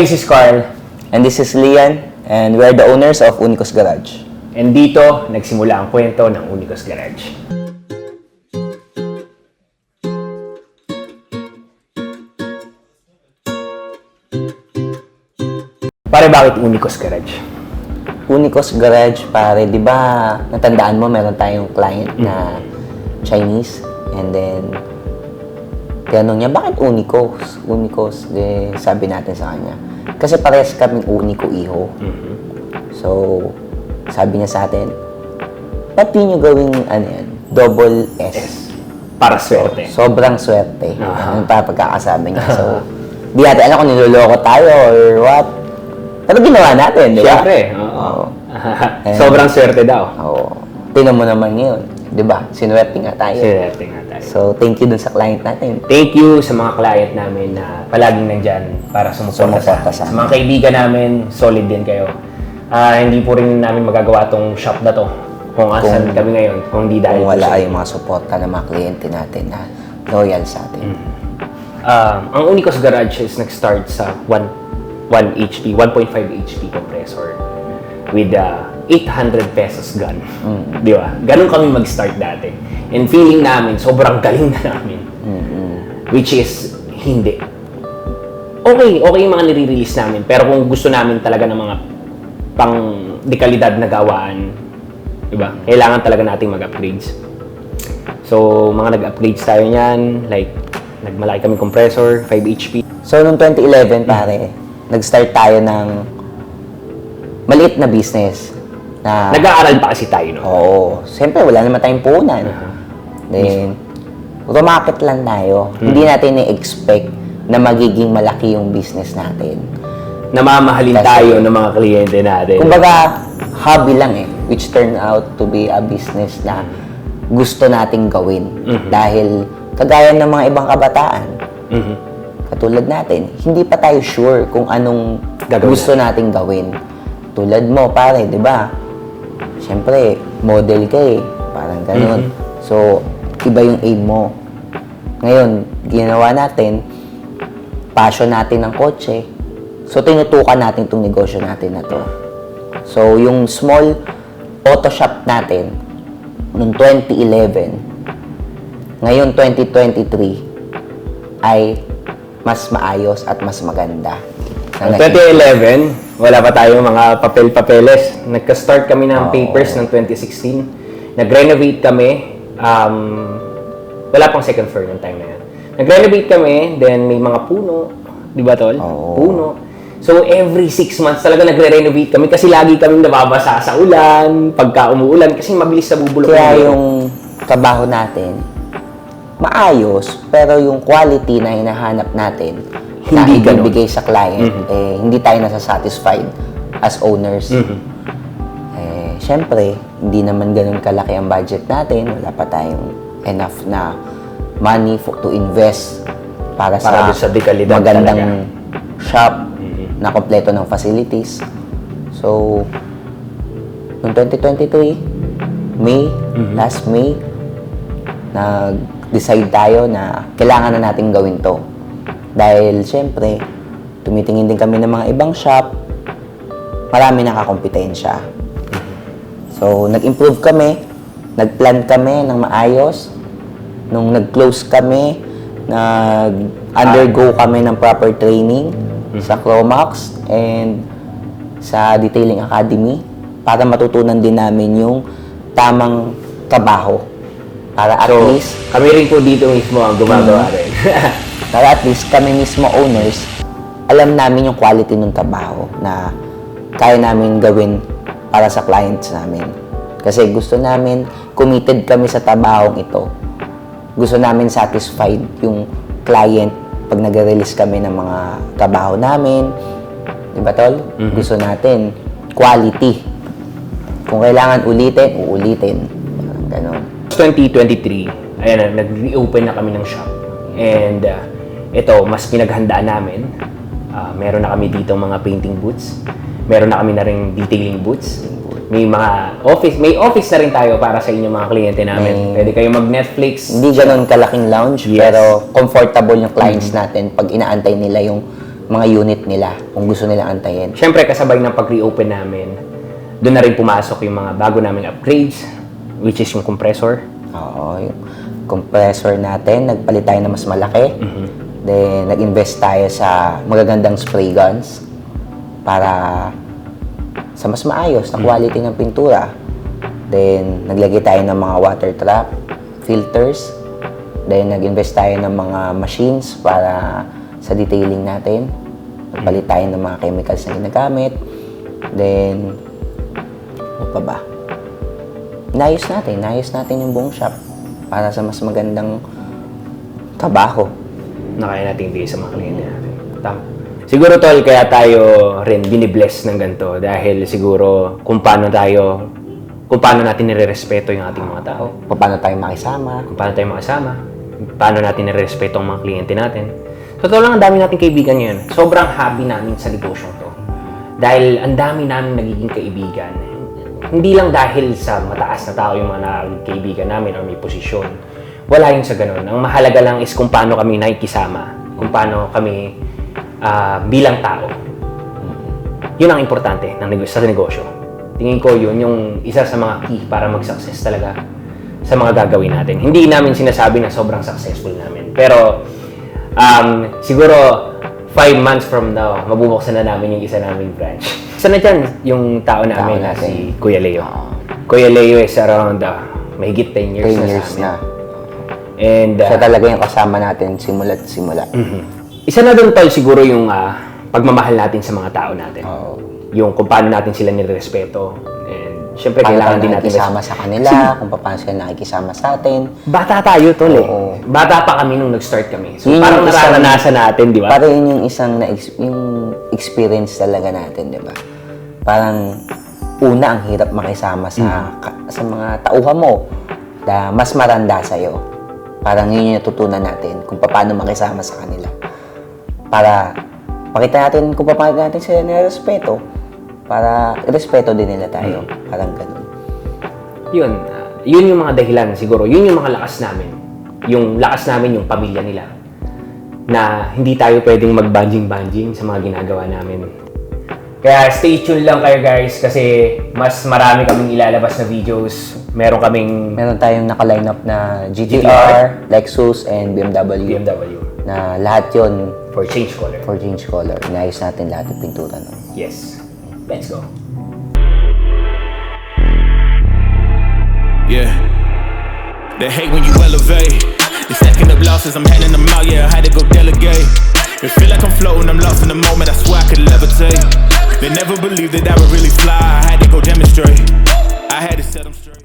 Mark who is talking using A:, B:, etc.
A: This is Carl.
B: And this is Lian, and we're the owners of Unicos Garage.
A: And dito, nagsimula ang kwento ng Unicos Garage. Pare, bakit Unicos Garage?
B: Unicos Garage, pare, di ba, natandaan mo, meron tayong client na Chinese, and then, tinanong niya, bakit Unicos? Unicos, de, sabi natin sa kanya. Kasi parehas kaming Unico Iho. So, sabi niya sa atin, ba't di nyo gawing, ano yan, double S?
A: Para swerte.
B: Sobrang swerte. Ang pa- pagkakasabi niya. So, di natin alam kung niloloko tayo or what. Pero ginawa natin, di ba?
A: Siyempre. Oo.
B: Oo.
A: Sobrang swerte daw.
B: Oo. Tinan mo naman ngayon. Di ba? Sinuwerte nga tayo.
A: Swerte nga tayo.
B: So, thank you dun sa client natin.
A: Thank you sa mga client namin na palaging nandyan para sumuporta sa,
B: Sumuporta sa
A: sa mga kaibigan namin, solid din kayo. Ah, hindi po rin namin magagawa tong shop na to kung asan kami ngayon, kung di dahil
B: Kung wala ay mga suporta ng mga kliyente natin na loyal sa atin.
A: Ah, ang Unicos Garage is nag-start sa 1 1 HP, 1.5 HP compressor with a 800 pesos gun. Di ba? Ganun kami mag-start dati. And feeling namin, sobrang galing na namin. Which is, hindi. Okay, okay yung mga nire-release namin. Pero kung gusto namin talaga ng mga pang dekalidad na gawaan, di ba? Kailangan talaga nating mag-upgrades. So, mga nag-upgrades tayo niyan, like, nagmalaki kami compressor, 5 HP.
B: So, noong 2011, pare, nag-start tayo ng maliit na business. Na,
A: Nag-aaral pa kasi tayo, no?
B: Oo. Siyempre, wala naman tayong puhunan. Then, rumakit lang tayo. Hindi natin i-expect na magiging malaki yung business natin.
A: Namamahalin
B: Kasi-
A: tayo ng mga kliyente natin.
B: Kumbaga, hobby lang eh. Which turned out to be a business na gusto nating gawin. Dahil, kagaya ng mga ibang kabataan,
A: Mhm.
B: katulad natin, hindi pa tayo sure kung anong
A: Gagawin
B: gusto nating gawin. Tulad mo, pare, di ba? Siyempre, model ka eh. Parang ganun. So, iba yung aim mo. Ngayon, ginawa natin, passion natin ng kotse. So, tinutukan natin itong negosyo natin na to. So, yung small auto shop natin, noong 2011, ngayon 2023, ay mas maayos at mas maganda. Na naging-
A: 2011, wala pa tayong mga papel-papeles. Nagka-start kami ng
B: Oo.
A: papers ng 2016. Nag-renovate kami. Um, wala pang second floor ng time na yan. Nag-renovate kami, then may mga puno. Di ba, Tol?
B: Oo.
A: Puno. So, every six months talaga nagre-renovate kami kasi lagi kami nababasa sa ulan, pagka umuulan, kasi mabilis sa bubulok.
B: Kaya
A: ng-
B: yung trabaho natin, maayos, pero yung quality na hinahanap natin, na
A: Hindi ganun.
B: ibibigay sa client, eh, hindi tayo nasa-satisfied as owners.
A: Mhm.
B: Eh, syempre, hindi naman ganun kalaki ang budget natin. Wala pa tayong enough na money for, to invest para,
A: Para
B: sa,
A: sa
B: magandang shop na kompleto ng facilities. So, noong 2023, May, last May, nag-decide tayo na kailangan na natin gawin to. Dahil, syempre, tumitingin din kami ng mga ibang shop, marami nakakompetensya. So, nag-improve kami, nag-plan kami ng maayos. Nung nag-close kami, nag-undergo kami ng proper training sa Chromax and sa Detailing Academy para matutunan din namin yung tamang trabaho. Para at
A: So,
B: least,
A: kami rin po dito mismo ang gumagawa
B: Mhm.
A: rin.
B: para at least kami mismo owners, alam namin yung quality ng trabaho na kaya namin gawin para sa clients namin. Kasi gusto namin, committed kami sa trabahong ito. Gusto namin satisfied yung client pag nag-release kami ng mga trabaho namin. Di ba, Tol? Gusto natin quality. Kung kailangan ulitin, uulitin. Ganon.
A: 2023, ayan na, nag-reopen na kami ng shop. And uh, ito, mas pinaghandaan namin. Ah, meron na kami dito mga painting booths. Meron na kami na rin detailing booths. May mga office, may office na rin tayo para sa inyong mga kliyente namin.
B: May-
A: Pwede kayo mag-Netflix.
B: Hindi ganun kalaking lounge,
A: Yes.
B: pero comfortable yung clients natin pag inaantay nila yung mga unit nila kung gusto nilang antayin.
A: Siyempre, kasabay ng pag-reopen namin, doon na rin pumasok yung mga bago naming upgrades, which is yung compressor.
B: Oo, yung compressor natin, nagpalit tayo na mas malaki. Then, nag-invest tayo sa magagandang spray guns para sa mas maayos na quality ng pintura. Then, naglagay tayo ng mga water trap, filters. Then, nag-invest tayo ng mga machines para sa detailing natin. Nagpalit tayo ng mga chemicals na ginagamit. Then, ano pa ba? Inayos natin, inayos natin yung buong shop para sa mas magandang trabaho.
A: Na kaya natin ibigay sa mga kliyente natin. Tama. Siguro tol, kaya tayo rin binibless ng ganito dahil siguro kung paano tayo, kung paano natin nire-respeto yung ating mga tao,
B: Kung paano tayo makisama.
A: kung paano tayo makasama, paano natin nire-respeto ang mga kliyente natin. Totoo lang, ang dami nating kaibigan ngayon. Sobrang happy namin sa negosyong to. Dahil ang dami namin nagiging kaibigan. Hindi lang dahil sa mataas na tao yung mga kaibigan namin o may posisyon. Wala yun sa ganun. Ang mahalaga lang is kung paano kami nakikisama. Kung paano kami ah, bilang tao. Yun ang importante ng nego- sa negosyo. Tingin ko yun yung isa sa mga key para mag-success talaga sa mga gagawin natin. Hindi namin sinasabi na sobrang successful namin. Pero um, siguro five months from now, mabubuksan na namin yung isa naming branch. Isa na dyan yung tao namin na
B: natin.
A: si Kuya Leo. Kuya Leo is around uh, mahigit 10 years
B: 10
A: na
B: years
A: sa amin.
B: na.
A: And uh,
B: Siya talaga yung kasama natin simula't simula.
A: Mhm. Isa na doon tol siguro yung ah, pagmamahal natin sa mga tao natin.
B: Oo.
A: Yung kung paano natin sila nirespeto. And syempre
B: Paano
A: kailangan din natin
B: nakikisama sa kanila, kung paano sila nakikisama sa atin.
A: Bata tayo tol eh.
B: Oo.
A: Bata pa kami nung nag-start kami. So
B: Yun
A: parang nararanasan natin, di ba?
B: Para yun yung isang na yung experience talaga natin, di ba? Parang una ang hirap makisama sa ka- sa mga tauhan mo na mas maranda sa Parang yun yung natutunan natin kung paano makisama sa kanila. Para pakita natin kung paano natin sila nirespeto. Para respeto din nila tayo. Parang ganun.
A: yun, ah, yun yung mga dahilan siguro. Yun yung mga lakas namin. Yung lakas namin yung pamilya nila. Na hindi tayo pwedeng mag-banjing-banjing sa mga ginagawa namin. Kaya stay tuned lang kayo guys kasi mas marami kaming ilalabas na videos. Meron kaming
B: Meron tayong naka-line up na
A: GTR,
B: GTR, Lexus, and BMW.
A: BMW
B: Na lahat yon
A: for change color.
B: for change color. Inayos natin lahat ng pintura nun.
A: Yes. Let's go.
C: Yeah. They hate when you elevate. They stacking up losses, I'm handing them out, yeah, I had to go delegate. It feel like I'm floating, I'm lost in the moment, I swear I could levitate. They never believed that I would really fly, I had to go demonstrate. I had to set them straight.